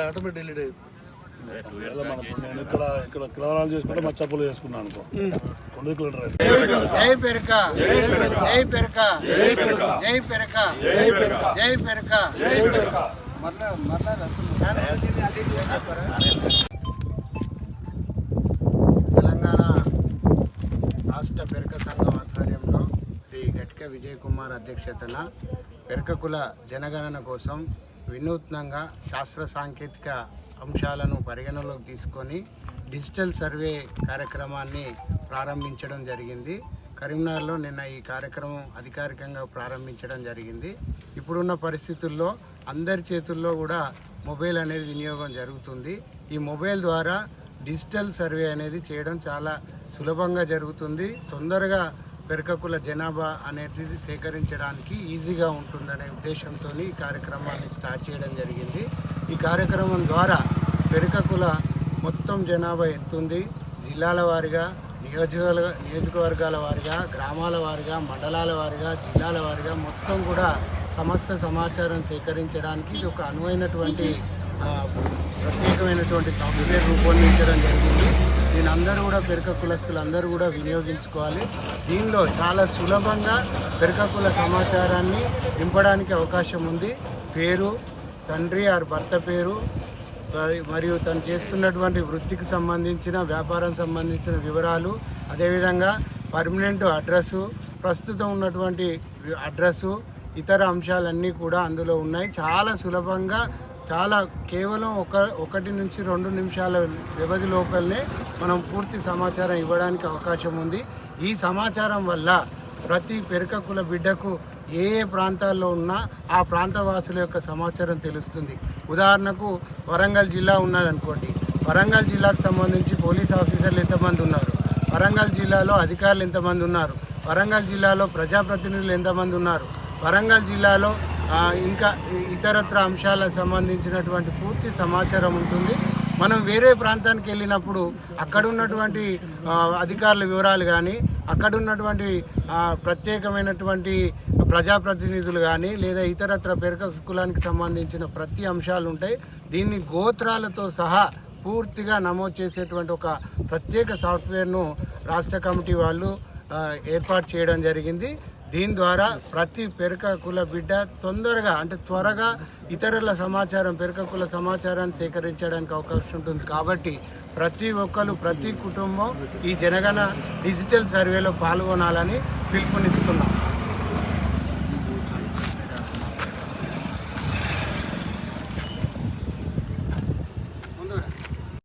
Automatic delete అయ్యింది అలా మన ఇప్పుడు నేను ఇక్కడ ఇక్కడ కిలోరాలు చేసుకుంటే మచ్చప్పులు చేసుకున్నాను అనుకో. రెండు కిలోమీటర్ జై పెరక. జై పెరక. జై పెరక. జై పెరక. తెలంగాణ రాష్ట్ర పెరక సంఘం ఆధ్వర్యంలో శ్రీ గట్క విజయ్ కుమార్ అధ్యక్షతన పెరకకుల జనగణన కోసం వినూత్నంగా శాస్త్ర సాంకేతిక అంశాలను పరిగణలోకి తీసుకొని డిజిటల్ సర్వే కార్యక్రమాన్ని ప్రారంభించడం జరిగింది. కరీంనగర్లో నిన్న ఈ కార్యక్రమం అధికారికంగా ప్రారంభించడం జరిగింది. ఇప్పుడున్న పరిస్థితుల్లో అందరి చేతుల్లో కూడా మొబైల్ అనేది వినియోగం జరుగుతుంది. ఈ మొబైల్ ద్వారా డిజిటల్ సర్వే అనేది చేయడం చాలా సులభంగా జరుగుతుంది. తొందరగా పెరకకుల జనాభా అనేది సేకరించడానికి ఈజీగా ఉంటుందనే ఉద్దేశంతో ఈ కార్యక్రమాన్ని స్టార్ట్ చేయడం జరిగింది. ఈ కార్యక్రమం ద్వారా పెరకకుల మొత్తం జనాభా ఎంతుంది. జిల్లాల వారిగా నియోజకవర్గ నియోజకవర్గాల వారిగా గ్రామాల వారిగా మండలాల వారిగా జిల్లాల వారిగా మొత్తం కూడా సమస్త సమాచారం సేకరించడానికి ఇది ఒక అనువైనటువంటి ప్రత్యేకమైనటువంటి సాఫ్ట్వేర్ రూపొందించడం జరిగింది. దీని అందరూ కూడా పెరక కులస్తులు అందరూ కూడా వినియోగించుకోవాలి. దీనిలో చాలా సులభంగా పెరక కుల సమాచారాన్ని నింపడానికి అవకాశం ఉంది. పేరు తండ్రి ఆర్ భర్త పేరు మరియు తను చేస్తున్నటువంటి వృత్తికి సంబంధించిన వ్యాపారం సంబంధించిన వివరాలు అదేవిధంగా పర్మనెంట్ అడ్రస్సు ప్రస్తుతం ఉన్నటువంటి అడ్రస్సు ఇతర అంశాలన్నీ కూడా అందులో ఉన్నాయి. చాలా సులభంగా చాలా కేవలం ఒక ఒకటి నుంచి రెండు నిమిషాల వ్యవధి లోపలనే మనం పూర్తి సమాచారం ఇవ్వడానికి అవకాశం ఉంది. ఈ సమాచారం వల్ల ప్రతి పెరకకుల బిడ్డకు ఏ ఏ ప్రాంతాల్లో ఉన్నా ఆ ప్రాంత వాసుల యొక్క సమాచారం తెలుస్తుంది. ఉదాహరణకు వరంగల్ జిల్లా ఉన్నదనుకోండి. వరంగల్ జిల్లాకు సంబంధించి పోలీస్ ఆఫీసర్లు ఎంతమంది ఉన్నారు? వరంగల్ జిల్లాలో అధికారులు ఎంతమంది ఉన్నారు? వరంగల్ జిల్లాలో ప్రజాప్రతినిధులు ఎంతమంది ఉన్నారు? వరంగల్ జిల్లాలో ఇంకా ఇతరత్ర అంశాలకు సంబంధించినటువంటి పూర్తి సమాచారం ఉంటుంది. మనం వేరే ప్రాంతానికి వెళ్ళినప్పుడు అక్కడ ఉన్నటువంటి అధికారుల వివరాలు కానీ అక్కడ ఉన్నటువంటి ప్రత్యేకమైనటువంటి ప్రజాప్రతినిధులు కానీ లేదా ఇతరత్ర పెరక కులానికి సంబంధించిన ప్రతి అంశాలు ఉంటాయి. దీన్ని గోత్రాలతో సహా పూర్తిగా నమోదు చేసేటువంటి ఒక ప్రత్యేక సాఫ్ట్వేర్ను రాష్ట్ర కమిటీ వాళ్ళు ఏర్పాటు చేయడం జరిగింది. దీని ద్వారా ప్రతి పెరక కుల బిడ్డ తొందరగా అంటే త్వరగా ఇతరుల సమాచారం పెరక కుల సమాచారాన్ని సేకరించడానికి అవకాశం ఉంటుంది. కాబట్టి ప్రతి ఒక్కరు ప్రతి కుటుంబం ఈ జనగణ డిజిటల్ సర్వేలో పాల్గొనాలని పిలుపునిస్తున్నాం.